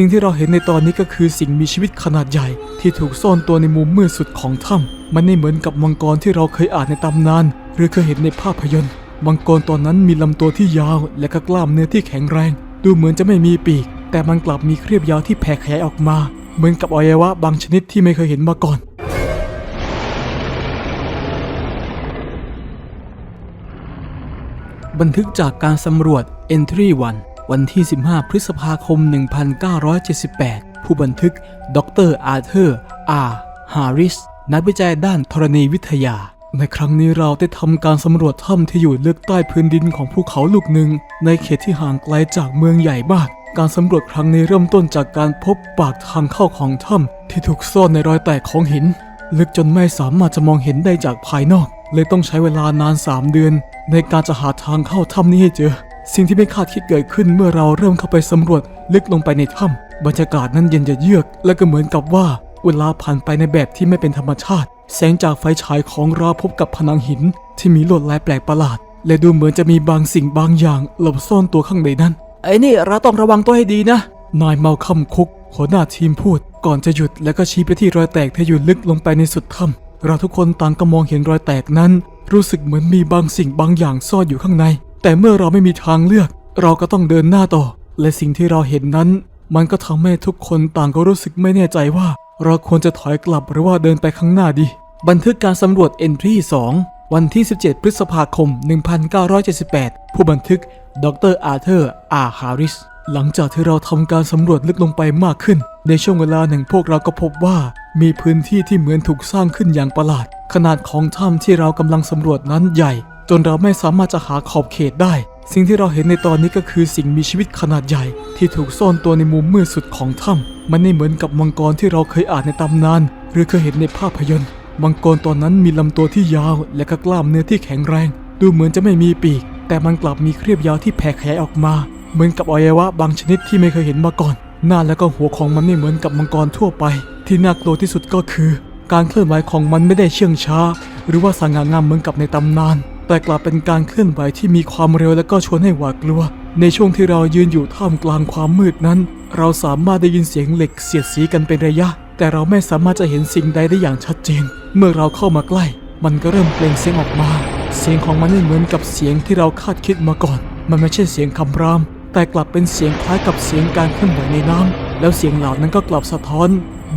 สิ่งที่เราเห็นในตอนนี้ก็คือสิ่งมีชีวิตขนาดใหญ่ ที่ถูกซ่อนตัวในมุมมืดสุดของถ้ำมันไม่เหมือนกับมังกรที่เราเคยอ่านในตำนาน หรือเคยเห็นในภาพยนตร์มังกรตอนนั้นมีลำตัวที่ยาว และก็กล้ามเนื้อที่แข็งแรง ดูเหมือนจะไม่มีปีก แต่มันกลับมีเครียบยาวที่แผ่ขยายออกมา เหมือนกับอวัยวะบางชนิดที่ไม่เคยเห็นมาก่อนบันทึกจากการสำรวจ Entry 1 วันที่ 15 พฤษภาคม 1978 ผู้บันทึก ดรอาร์เธอร์ อาร์ฮาริส นักวิจัยด้านธรณีวิทยา ในครั้งนี้เราได้ทำการสำรวจถ้ำที่อยู่ลึกใต้พื้นดินของภูเขาลูกหนึ่ง ในเขตที่ห่างไกลจากเมืองใหญ่มาก การสำรวจครั้งนี้เริ่มต้นจากการพบปากทางเข้าของถ้ำที่ถูกซ่อนในรอยแตกของหิน ลึกจนไม่สามารถจะมองเห็นได้จากภายนอก เลยต้องใช้เวลานาน 3 เดือน ในการจะหาทางเข้าถ้ำนี้ให้เจอ สิ่งที่ไม่คาดคิดเกิดขึ้นเมื่อเราเริ่มเข้าไปสำรวจลึกลงไปในถ้ำบรรยากาศนั้นเย็นจะเยือก และก็เหมือนกับว่าเวลาผ่านไปในแบบที่ไม่เป็นธรรมชาติ แสงจากไฟฉายของเราพบกับผนังหิน ที่มีลวดลายแปลกประหลาด และดูเหมือนจะมีบางสิ่งบางอย่างหลบซ่อนตัวข้างในนั้น ไอ้นี่เราต้องระวังตัวให้ดีนะ นายเมาคัมคุกหัวหน้าทีมพูด ก่อนจะหยุดแล้วก็ชี้ไปที่รอยแตกที่อยู่ลึกลงไปในสุดถ้ำเราทุกคนต่างก็มองเห็นรอยแตกนั้น รู้สึกเหมือนมีบางสิ่งบางอย่างซ่อนอยู่ข้างใน แต่เมื่อเราไม่มีทางเลือก เราก็ต้องเดินหน้าต่อ และสิ่งที่เราเห็นนั้น มันก็ทำให้ทุกคนต่างก็รู้สึกไม่แน่ใจว่า เราควรจะถอยกลับหรือว่าเดินไปข้างหน้าดี บันทึกการสำรวจ Entry 2 วันที่ 17 พฤษภาคม 1978 ผู้บันทึก ดรอาร์เธอร์ อาร์ฮาริส หลังจากที่เราทำการสำรวจลึกลงไปมากขึ้น ในช่วงเวลาหนึ่งพวกเราก็พบว่า มีพื้นที่ที่เหมือนถูกสร้างขึ้นอย่างประหลาด ขนาดของถ้ำที่เรากำลังสำรวจนั้นใหญ่ จนเราไม่สามารถจะหาขอบเขตได้ สิ่งที่เราเห็นในตอนนี้ก็คือสิ่งมีชีวิตขนาดใหญ่ ที่ถูกซ่อนตัวในมุมมืดสุดของถ้ำมันไม่เหมือนกับมังกรที่เราเคยอ่านในตำนาน หรือเคยเห็นในภาพยนตร์มังกรตอนนั้นมีลำตัวที่ยาว และก็กล้ามเนื้อที่แข็งแรง ดูเหมือนจะไม่มีปีก แต่มันกลับมีเครียบยาวที่แผ่ขยายออกมา เหมือนกับอวัยวะบางชนิดที่ไม่เคยเห็นมาก่อน หน้าและก็หัวของมันไม่เหมือนกับมังกรทั่วไป ที่น่ากลัวที่สุดก็คือ การเคลื่อนไหวของมันไม่ได้เชื่องช้า หรือว่าสง่างามเหมือนกับในตำนาน แต่กลับเป็นการเคลื่อนไหวที่มีความเร็วและก็ชวนให้หวาดกลัว ในช่วงที่เรายืนอยู่ท่ามกลางความมืดนั้น เราสามารถได้ยินเสียงเหล็กเสียดสีกันเป็นระยะ แต่เราไม่สามารถจะเห็นสิ่งใดได้อย่างชัดเจน เมื่อเราเข้ามาใกล้ มันก็เริ่มเปล่งเสียงออกมา เสียงของมันไม่เหมือนกับเสียงที่เราคาดคิดมาก่อน มันไม่ใช่เสียงคำราม แต่กลับเป็นเสียงคล้ายกับเสียงการเคลื่อนไหวในน้ำแล้วเสียงเหล่านั้นก็กลับสะท้อน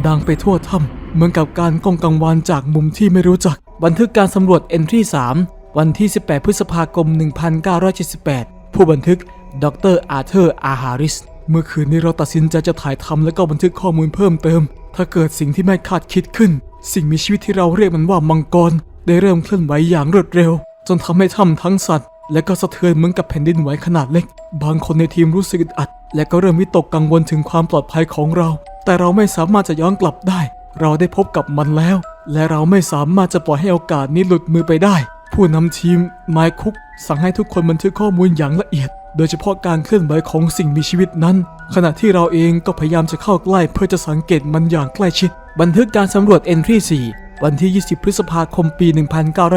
ดังไปทั่วถ้ำเหมือนกับการก้องกังวานจากมุมที่ไม่รู้จัก บันทึกการสำรวจ Entry 3 วันที่ 18 พฤษภาคม 1978 ผู้บันทึก ดรอาร์เธอร์อาร์ฮาริส เมื่อคืนนี้เราตัดสินใจจะถ่ายทำและก็บันทึกข้อมูลเพิ่มเติม ถ้าเกิดสิ่งที่ไม่คาดคิดขึ้น สิ่งมีชีวิตที่เราเรียกมันว่ามังกร ได้เริ่มเคลื่อนไหวอย่างรวดเร็ว จนทำให้ถ้ำทั้งสัตว์ และก็สะเทือนเหมือนกับแผ่นดินไหวขนาดเล็ก บางคนในทีมรู้สึกอัด และก็เริ่มวิตกกังวลถึงความปลอดภัยของเรา แต่เราไม่สามารถจะย้อนกลับได้ เราได้พบกับมันแล้ว และเราไม่สามารถจะปล่อยให้โอกาสนี้หลุดมือไปได้ ผู้นำทีมไมค์คุกสั่งให้ทุกคนบันทึกข้อมูลอย่างละเอียด โดยเฉพาะการเคลื่อนไหวของสิ่งมีชีวิตนั้น ขณะที่เราเองก็พยายามจะเข้าใกล้เพื่อจะสังเกตมันอย่างใกล้ชิด บันทึกการสำรวจ Entry 4วันที่ 20 พฤษภาคมปี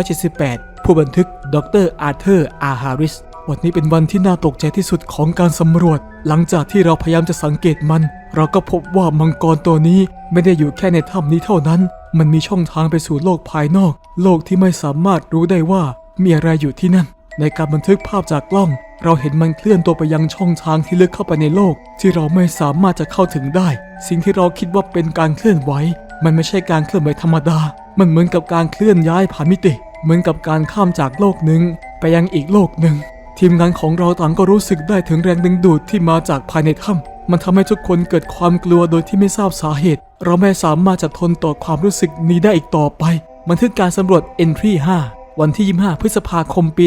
1978 ผู้บันทึก ดรอาร์เธอร์ อาฮาริส วันนี้เป็นวันที่น่าตกใจที่สุดของการสำรวจ หลังจากที่เราพยายามจะสังเกตมัน เราก็พบว่ามังกรตัวนี้ไม่ได้อยู่แค่ในถ้ำนี้เท่านั้น มันมีช่องทางไปสู่โลกภายนอก โลกที่ไม่สามารถรู้ได้ว่ามีอะไรอยู่ที่นั่น ในการบันทึกภาพจากกล้อง เราเห็นมันเคลื่อนตัวไปยังช่องทางที่ลึกเข้าไปในโลก ที่เราไม่สามารถจะเข้าถึงได้ สิ่งที่เราคิดว่าเป็นการเคลื่อนไหวมันไม่ใช่การเคลื่อนไหวธรรมดา มันเหมือนกับการเคลื่อนย้ายผ่านมิติ เหมือนกับการข้ามจากโลกหนึ่งไปยังอีกโลกหนึ่งทีมงานของเราต่างก็รู้สึกได้ถึงแรงดึงดูดที่มาจากภายในถ้ำ มันทำให้ทุกคนเกิดความกลัวโดยที่ไม่ทราบสาเหตุ เราไม่สามารถจะทนต่อความรู้สึกนี้ได้อีกต่อไปบันทึกการสำรวจ Entry 5 วันที่ 25 พฤษภาคมปี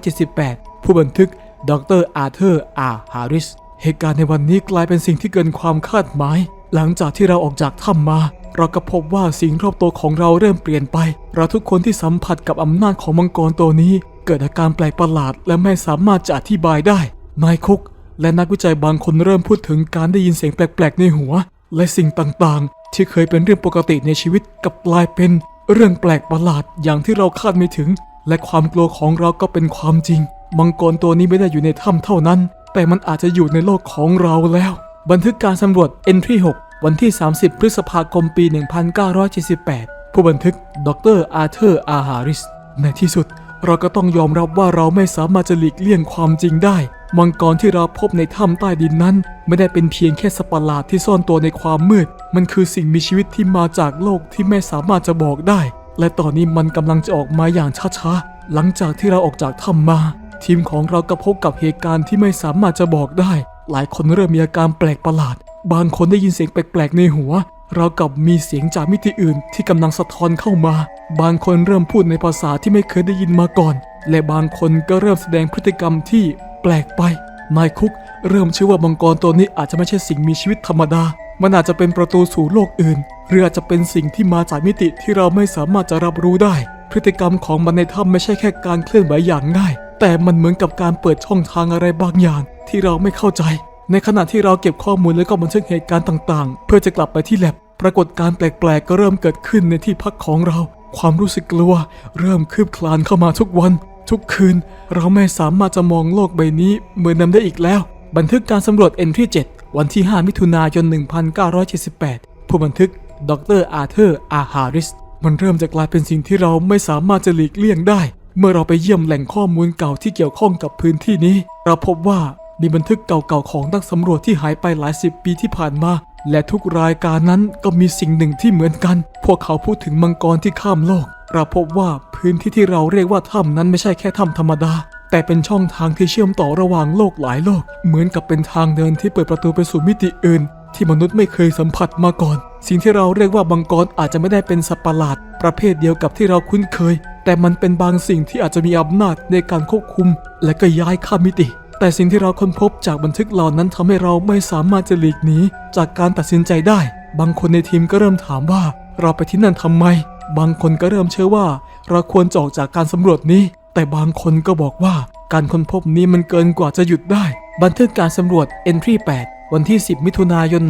1978 ผู้บันทึก ดรอาร์เธอร์ อาร์ฮาริส เหตุการณ์ในวันนี้กลายเป็นสิ่งที่เกินความคาดหมาย หลังจากที่เราออกจากถ้ำมา เราก็พบว่าสิ่งรอบตัวของเราเริ่มเปลี่ยนไป เราทุกคนที่สัมผัสกับอำนาจของมังกรตัวนี้ เกิดอาการแปลกประหลาดและไม่สามารถจะอธิบายได้ นายคุก และนักวิจัยบางคนเริ่มพูดถึงการได้ยินเสียงแปลกๆในหัว และสิ่งต่างๆ ที่เคยเป็นเรื่องปกติในชีวิตกับกลายเป็นเรื่องแปลกประหลาดอย่างที่เราคาดไม่ถึง และความกลัวของเราก็เป็นความจริงมังกรตัวนี้ไม่ได้อยู่ในถ้ำเท่านั้น แต่มันอาจจะอยู่ในโลกของเราแล้ว บันทึกการสำรวจ Entry 6 วันที่ 30 พฤษภาคมปี 1978 ผู้บันทึก ดรอาร์เธอร์ อาฮาริส ในที่สุด เราก็ต้องยอมรับว่าเราไม่สามารถจะหลีกเลี่ยงความจริงได้ มังกรที่เราพบในถ้ำใต้ดินนั้น ไม่ได้เป็นเพียงแค่สัตว์ประหลาดที่ซ่อนตัวในความมืด มันคือสิ่งมีชีวิตที่มาจากโลกที่ไม่สามารถจะบอกได้ และตอนนี้มันกำลังจะออกมาอย่างช้าๆ หลังจากที่เราออกจากถ้ำมา ทีมของเราก็พบกับเหตุการณ์ที่ไม่สามารถจะบอกได้ หลายคนเริ่มมีอาการแปลกประหลาด บางคนได้ยินเสียงแปลกๆในหัวเรากับมีเสียงจากมิติอื่นที่กำลังสะท้อนเข้ามา บางคนเริ่มพูดในภาษาที่ไม่เคยได้ยินมาก่อน และบางคนก็เริ่มแสดงพฤติกรรมที่ แปลกไป นายคุกเริ่มเชื่อว่ามังกรตัวนี้อาจจะไม่ใช่สิ่งมีชีวิตธรรมดา มันอาจจะเป็นประตูสู่โลกอื่น หรืออาจจะเป็นสิ่งที่มาจากมิติที่เราไม่สามารถจะรับรู้ได้ พฤติกรรมของมันในถ้ำไม่ใช่แค่การเคลื่อนไหวอย่างง่าย แต่มันเหมือนกับการเปิดช่องทางอะไรบางอย่าง ที่เราไม่เข้าใจ ในขณะที่เราเก็บข้อมูลและก็บันทึกเหตุการณ์ต่างๆ เพื่อจะกลับไปที่แลบปรากฏการแปลกๆ ก็เริ่มเกิดขึ้นในที่พักของเรา ความรู้สึกกลัว เริ่มคืบคลานเข้ามาทุกวัน ทุกคืนเราไม่สามารถจะมองโลกใบนี้เหมือนเดิมได้อีกแล้ว บันทึกการสำรวจ Entry 7 วันที่ 5 มิถุนายน 1978 ผู้บันทึก ดรอาร์เธอร์ อาฮาริส มันเริ่มจะกลายเป็นสิ่งที่เราไม่สามารถจะหลีกเลี่ยงได้ เมื่อเราไปเยี่ยมแหล่งข้อมูลเก่าที่เกี่ยวข้องกับพื้นที่นี้ เราพบว่ามีบันทึกเก่าๆของนักสำรวจที่หายไปหลายสิบปีที่ผ่านมา และทุกรายการนั้นก็มีสิ่งหนึ่งที่เหมือนกัน พวกเขาพูดถึงมังกรที่ข้ามโลก เราพบว่าพื้นที่ที่เราเรียกว่าถ้ำนั้นไม่ใช่แค่ถ้ำธรรมดา แต่เป็นช่องทางที่เชื่อมต่อระหว่างโลกหลายโลก เหมือนกับเป็นทางเดินที่เปิดประตูไปสู่มิติอื่น ที่มนุษย์ไม่เคยสัมผัสมาก่อน สิ่งที่เราเรียกว่ามังกรอาจจะไม่ได้เป็นสัตว์ประหลาด ประเภทเดียวกับที่เราคุ้นเคย แต่มันเป็นบางสิ่งที่อาจจะมีอำนาจในการควบคุม และก็ย้ายข้ามมิติแต่สิ่งที่เราค้นพบจากบันทึกเหล่านั้นทำให้เราไม่สามารถจะหลีกหนีจากการตัดสินใจได้ บางคนในทีมก็เริ่มถามว่าเราไปที่นั่นทำไม บางคนก็เริ่มเชื่อว่าเราควรจะออกจากการสำรวจนี้ แต่บางคนก็บอกว่าการค้นพบนี้มันเกินกว่าจะหยุดได้ บันทึกการสำรวจ Entry 8 วันที่ 10 มิถุนายน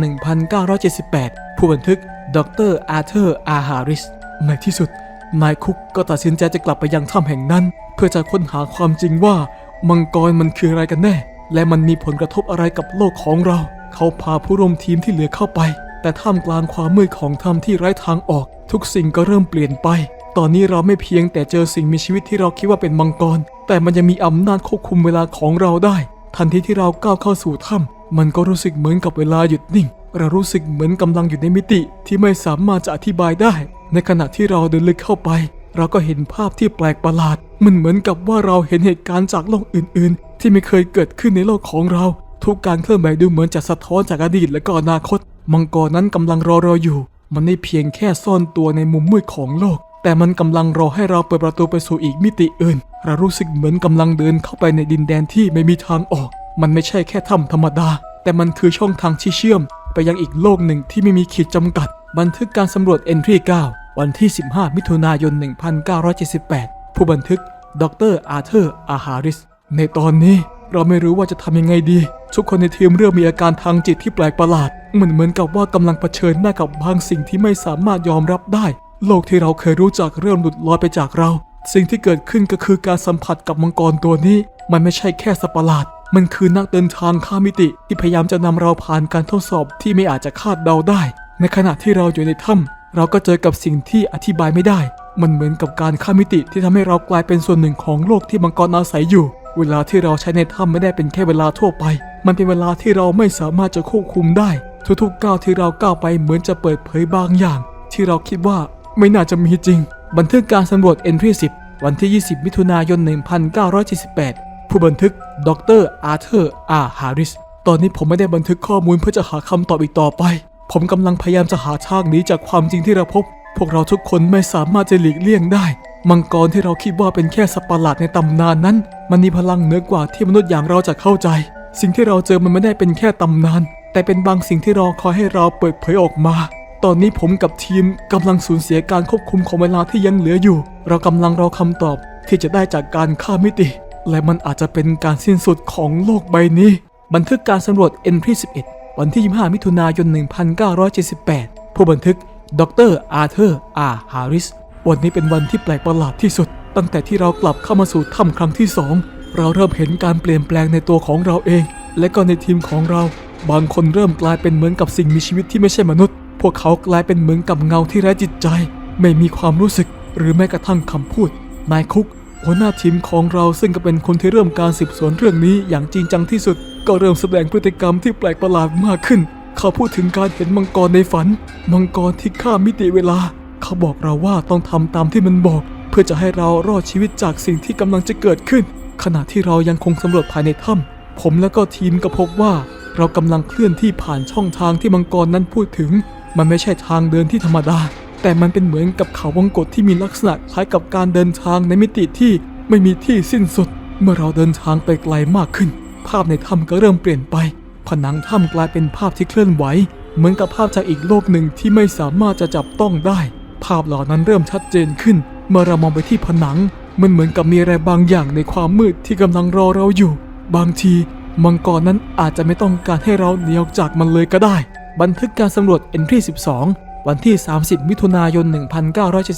1978 ผู้บันทึก ดรอาร์เธอร์ อาฮาริส ในที่สุด นายคุกก็ตัดสินใจจะกลับไปยังถ้ำแห่งนั้น เพื่อจะค้นหาความจริงว่ามังกรมันคืออะไรกันแน่ และมันมีผลกระทบอะไรกับโลกของเรา เขาพาผู้ร่วมทีมที่เหลือเข้าไป แต่ท่ามกลางความมืดของถ้ำที่ไร้ทางออก ทุกสิ่งก็เริ่มเปลี่ยนไป ตอนนี้เราไม่เพียงแต่เจอสิ่งมีชีวิตที่เราคิดว่าเป็นมังกร แต่มันยังมีอำนาจควบคุมเวลาของเราได้ ทันทีที่เราก้าวเข้าสู่ถ้ำมันก็รู้สึกเหมือนกับเวลาหยุดนิ่ง เรารู้สึกเหมือนกำลังอยู่ในมิติที่ไม่สามารถจะอธิบายได้ ในขณะที่เราเดินลึกเข้าไป เราก็เห็นภาพที่แปลกประหลาด มันเหมือนกับว่าเราเห็นเหตุการณ์จากโลกอื่น ๆ ที่ไม่เคยเกิดขึ้นในโลกของเรา ทุกการเคลื่อนไหวดูเหมือนจะสะท้อนจากอดีตและก็อนาคต มังกรนั้นกำลังรอเราอยู่ มันไม่เพียงแค่ซ่อนตัวในมุมมืดของโลก แต่มันกำลังรอให้เราเปิดประตูไปสู่อีกมิติอื่น เรารู้สึกเหมือนกำลังเดินเข้าไปในดินแดนที่ไม่มีทางออก มันไม่ใช่แค่ถ้ำธรรมดา แต่มันคือช่องทางที่เชื่อม ไปยังอีกโลกหนึ่งที่ไม่มีขีดจำกัด บันทึกการสำรวจ Entry 9วันที่ 15 มิถุนายน 1978 ผู้บันทึก ดรอาร์เธอร์ อาฮาริส ในตอนนี้ เราไม่รู้ว่าจะทำยังไงดี ทุกคนในทีมเริ่มมีอาการทางจิตที่แปลกประหลาด เหมือนเหมือนกับว่ากำลังเผชิญหน้ากับบางสิ่งที่ไม่สามารถยอมรับได้ โลกที่เราเคยรู้จักเริ่มหลุดลอยไปจากเรา สิ่งที่เกิดขึ้นก็คือการสัมผัสกับมังกรตัวนี้ มันไม่ใช่แค่สัปะหลาด มันคือนักเดินทางข้ามมิติ ที่พยายามจะนำเราผ่านการทดสอบที่ไม่อาจจะคาดเดาได้ ในขณะที่เราอยู่ในถ้ำเราก็เจอกับสิ่งที่อธิบายไม่ได้ มันเหมือนกับการข้ามมิติที่ทำให้เรากลายเป็นส่วนหนึ่งของโลกที่มังกรอาศัยอยู่ เวลาที่เราใช้ในถ้ำไม่ได้เป็นแค่เวลาทั่วไป มันเป็นเวลาที่เราไม่สามารถจะควบคุมได้ ทุกๆก้าวที่เราก้าวไปเหมือนจะเปิดเผยบางอย่าง ที่เราคิดว่าไม่น่าจะมีจริง บันทึกการสำรวจ Entry 10 วันที่ 20 มิถุนายน 1978 ผู้บันทึก ดร อาร์เธอร์ อาร์ฮาริส ตอนนี้ผมไม่ได้บันทึกข้อมูลเพื่อจะหาคำตอบอีกต่อไป ผมกำลังพยายามจะหาทางหนีจากความจริงที่เราพบ พวกเราทุกคนไม่สามารถจะหลีกเลี่ยงได้ มังกรที่เราคิดว่าเป็นแค่สัตว์ประหลาดในตำนานนั้น มันมีพลังเหนือกว่าที่มนุษย์อย่างเราจะเข้าใจ สิ่งที่เราเจอมันไม่ได้เป็นแค่ตำนาน แต่เป็นบางสิ่งที่รอคอยให้เราเปิดเผยออกมา ตอนนี้ผมกับทีมกำลังสูญเสียการควบคุมของเวลาที่ยังเหลืออยู่ เรากำลังรอคำตอบที่จะได้จากการข้ามมิติ และมันอาจจะเป็นการสิ้นสุดของโลกใบนี้ บันทึกการสำรวจ Entry 11 วันที่ 25 มิถุนายน 1978 ผู้บันทึก ดรอาร์เธอร์ อาร์ฮาริส วันนี้เป็นวันที่แปลกประหลาดที่สุด ตั้งแต่ที่เรากลับเข้ามาสู่ถ้ำครั้งที่สองเราเริ่มเห็นการเปลี่ยนแปลงในตัวของเราเอง และก็ในทีมของเรา บางคนเริ่มกลายเป็นเหมือนกับสิ่งมีชีวิตที่ไม่ใช่มนุษย์ พวกเขากลายเป็นเหมือนกับเงาที่ไร้จิตใจ ไม่มีความรู้สึก หรือแม้กระทั่งคำพูดนายคุกหัวหน้าทีมของเราซึ่งก็เป็นคนที่เริ่มการสืบสวนเรื่องนี้อย่างจริงจังที่สุด ก็เริ่มแสดงพฤติกรรมที่แปลกประหลาดมากขึ้น เขาพูดถึงการเห็นมังกรในฝัน มังกรที่ข้ามมิติเวลา เขาบอกเราว่าต้องทำตามที่มันบอก เพื่อจะให้เรารอดชีวิตจากสิ่งที่กำลังจะเกิดขึ้น ขณะที่เรายังคงสำรวจภายในถ้ำผมและก็ทีมก็พบว่า เรากำลังเคลื่อนที่ผ่านช่องทางที่มังกรนั้นพูดถึง มันไม่ใช่ทางเดินที่ธรรมดา แต่มันเป็นเหมือนกับเขาวงกฏที่มีลักษณะคล้ายกับการเดินทางในมิติที่ไม่มีที่สิ้นสุด เมื่อเราเดินทางไปไกลมากขึ้น ภาพในถ้ำก็เริ่มเปลี่ยนไป ผนังถ้ำกลายเป็นภาพที่เคลื่อนไหว เหมือนกับภาพจากอีกโลกหนึ่งที่ไม่สามารถจะจับต้องได้ ภาพเหล่านั้นเริ่มชัดเจนขึ้น เมื่อเรามองไปที่ผนัง มันเหมือนกับมีอะไรบางอย่างในความมืดที่กำลังรอเราอยู่ บางทีมังกรนั้นอาจจะไม่ต้องการให้เราหนีออกจากมันเลยก็ได้ บันทึกการสำรวจ Entry 12 วันที่ 30 มิถุนายน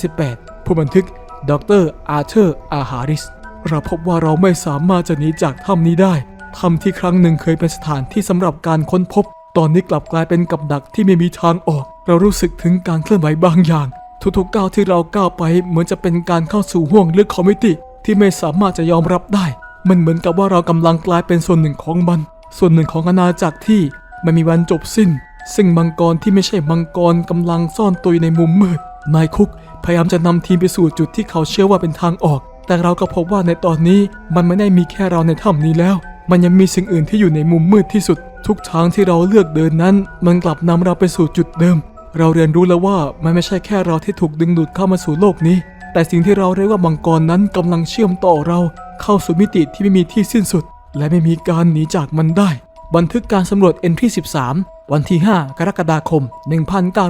1978 ผู้บันทึก ดรอาร์เธอร์ อาฮาริส เราพบว่าเราไม่สามารถจะหนีจากถ้ำนี้ได้ ถ้ำที่ครั้งหนึ่งเคยเป็นสถานที่สำหรับการค้นพบ ตอนนี้กลับกลายเป็นกับดักที่ไม่มีทางออก เรารู้สึกถึงการเคลื่อนไหวบางอย่าง ทุกๆก้าวที่เราก้าวไปเหมือนจะเป็นการเข้าสู่ห่วงลึกของมิติที่ไม่สามารถจะยอมรับได้ มันเหมือนกับว่าเรากำลังกลายเป็นส่วนหนึ่งของมัน ส่วนหนึ่งของอาณาจักรที่ไม่มีวันจบสิ้น ซึ่งมังกรที่ไม่ใช่มังกรกำลังซ่อนตัวอยู่ในมุมมืด นายคุกพยายามจะนำทีมไปสู่จุดที่เขาเชื่อว่าเป็นทางออก แต่เราก็พบว่าในตอนนี้มันไม่ได้มีแค่เราในถ้ำนี้แล้ว มันยังมีสิ่งอื่นที่อยู่ในมุมมืดที่สุด ทุกทางที่เราเลือกเดินนั้น มันกลับนำเราไปสู่จุดเดิม เราเรียนรู้แล้วว่ามันไม่ใช่แค่เราที่ถูกดึงดูดเข้ามาสู่โลกนี้ แต่สิ่งที่เราเรียกว่ามังกรนั้นกำลังเชื่อมต่อเราเข้าสู่มิติที่ไม่มีที่สิ้นสุด และไม่มีการหนีจากมันได้ บันทึกการสำรวจ Entry 13 วันที่ 5 กรกฎาคม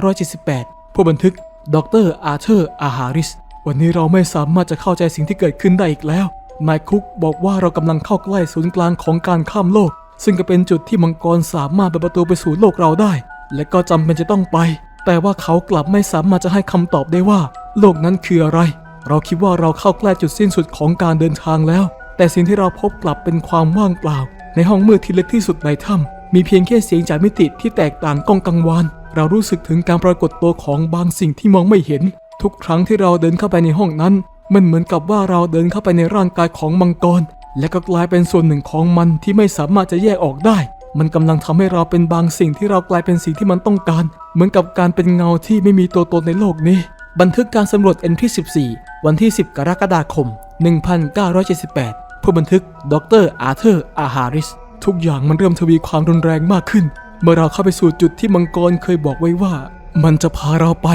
1978 ผู้บันทึก ดรอาร์เธอร์ อาฮาริส วันนี้เราไม่สามารถจะเข้าใจสิ่งที่เกิดขึ้นได้อีกแล้ว นายคุกบอกว่าเรากำลังเข้าใกล้ศูนย์กลางของการข้ามโลก ซึ่งก็เป็นจุดที่มังกรสามารถเปิดประตูไปสู่โลกเราได้ และก็จำเป็นจะต้องไป แต่ว่าเขากลับไม่สามารถจะให้คำตอบได้ว่า โลกนั้นคืออะไร เราคิดว่าเราเข้าใกล้จุดสิ้นสุดของการเดินทางแล้ว แต่สิ่งที่เราพบกลับเป็นความว่างเปล่า ในห้องมืดที่เล็กที่สุดในถ้ำมีเพียงแค่เสียงจากมิติที่แตกต่างก้องกังวานเรารู้สึกถึงการปรากฏตัวของบางสิ่งที่มองไม่เห็น ทุกครั้งที่เราเดินเข้าไปในห้องนั้น มันเหมือนกับว่าเราเดินเข้าไปในร่างกายของมังกร และก็กลายเป็นส่วนหนึ่งของมันที่ไม่สามารถจะแยกออกได้ มันกำลังทำให้เราเป็นบางสิ่งที่เรากลายเป็นสิ่งที่มันต้องการ เหมือนกับการเป็นเงาที่ไม่มีตัวตนในโลกนี้ บันทึกการสำรวจ Entry 14 วันที่ 10 กรกฎาคม 1978 ผู้บันทึกดรอาร์เธอร์อาฮาริส ทุกอย่างมันเริ่มทวีความรุนแรงมากขึ้น เมื่อเราเข้าไปสู่จุดที่มังกรเคยบอกไว้ว่า มันจะพาเราไป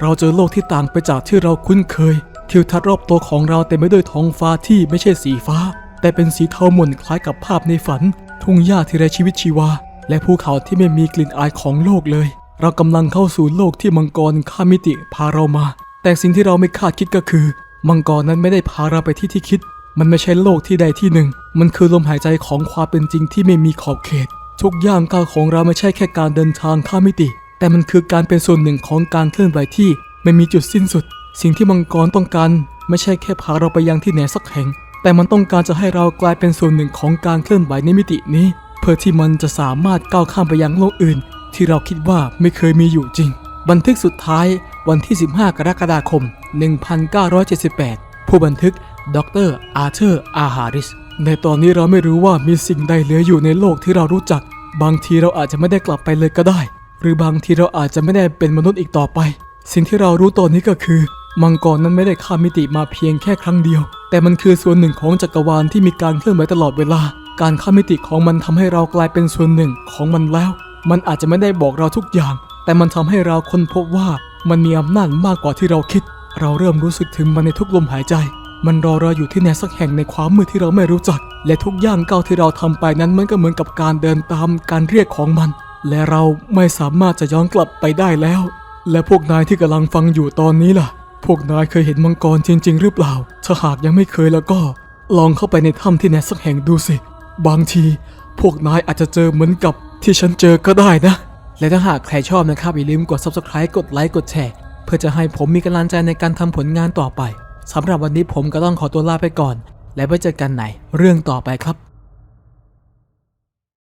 เราเจอโลกที่ต่างไปจากที่เราคุ้นเคย ทิวทัศน์รอบตัวของเราเต็มไปด้วยท้องฟ้าที่ไม่ใช่สีฟ้า แต่เป็นสีเทาหม่นคล้ายกับภาพในฝัน ทุ่งหญ้าที่ไร้ชีวิตชีวาและภูเขาที่ไม่มีกลิ่นอายของโลกเลย เรากำลังเข้าสู่โลกที่มังกรข้ามิติพาเรามา แต่สิ่งที่เราไม่คาดคิดก็คือ มังกรนั้นไม่ได้พาเราไปที่ที่คิด มันไม่ใช่โลกที่ใดที่หนึ่ง มันคือลมหายใจของความเป็นจริงที่ไม่มีขอบเขต ทุกย่างก้าวของเราไม่ใช่แค่การเดินทางข้ามมิติ แต่มันคือการเป็นส่วนหนึ่งของการเคลื่อนไหวที่ไม่มีจุดสิ้นสุด สิ่งที่มังกรต้องการ ไม่ใช่แค่พาเราไปยังที่ไหนสักแห่ง แต่มันต้องการจะให้เรากลายเป็นส่วนหนึ่งของการเคลื่อนไหวในมิตินี้ เพื่อที่มันจะสามารถก้าวข้ามไปยังโลกอื่น ที่เราคิดว่าไม่เคยมีอยู่จริง บันทึกสุดท้ายวันที่ 15 กรกฎาคม 1978 ผู้บันทึก ดรอาร์เธอร์ อาฮาริส ในตอนนี้เราไม่รู้ว่ามีสิ่งใดเหลืออยู่ในโลกที่เรารู้จัก บางทีเราอาจจะไม่ได้กลับไปเลยก็ได้ หรือบางทีเราอาจจะไม่ได้เป็นมนุษย์อีกต่อไป สิ่งที่เรารู้ตอนนี้ก็คือ มังกรนั้นไม่ได้ข้ามมิติมาเพียงแค่ครั้งเดียว แต่มันคือส่วนหนึ่งของจักรวาลที่มีการเคลื่อนไหวตลอดเวลา การข้ามมิติของมันทำให้เรากลายเป็นส่วนหนึ่งของมันแล้ว มันอาจจะไม่ได้บอกเราทุกอย่าง แต่มันทำให้เราค้นพบว่ามันมีอำนาจมากกว่าที่เราคิด เราเริ่มรู้สึกถึงมันในทุกลมหายใจ มันรอเราอยู่ที่ไหนสักแห่งในความมืดที่เราไม่รู้จัก และทุกย่างก้าวที่เราทำไปนั้นมันก็เหมือนกับการเดินตามการเรียกของมัน และเราไม่สามารถจะย้อนกลับไปได้แล้ว และพวกนายที่กำลังฟังอยู่ตอนนี้ล่ะ พวกนายเคยเห็นมังกรจริง ๆ หรือเปล่า ถ้าหากยังไม่เคยแล้วก็ ลองเข้าไปในถ้ำที่ไหนสักแห่งดูสิ บางที พวกนายอาจจะเจอเหมือนกับ ที่ฉันเจอก็ได้นะ และถ้าหากใครชอบนะครับ อย่าลืมกด subscribe กดไลค์กดแชร์เพื่อจะให้ผมมีกำลังใจในการทำผลงานต่อไปสำหรับวันนี้ผมก็ต้องขอตัวลาไปก่อน และไว้เจอกันในเรื่องต่อไปครับ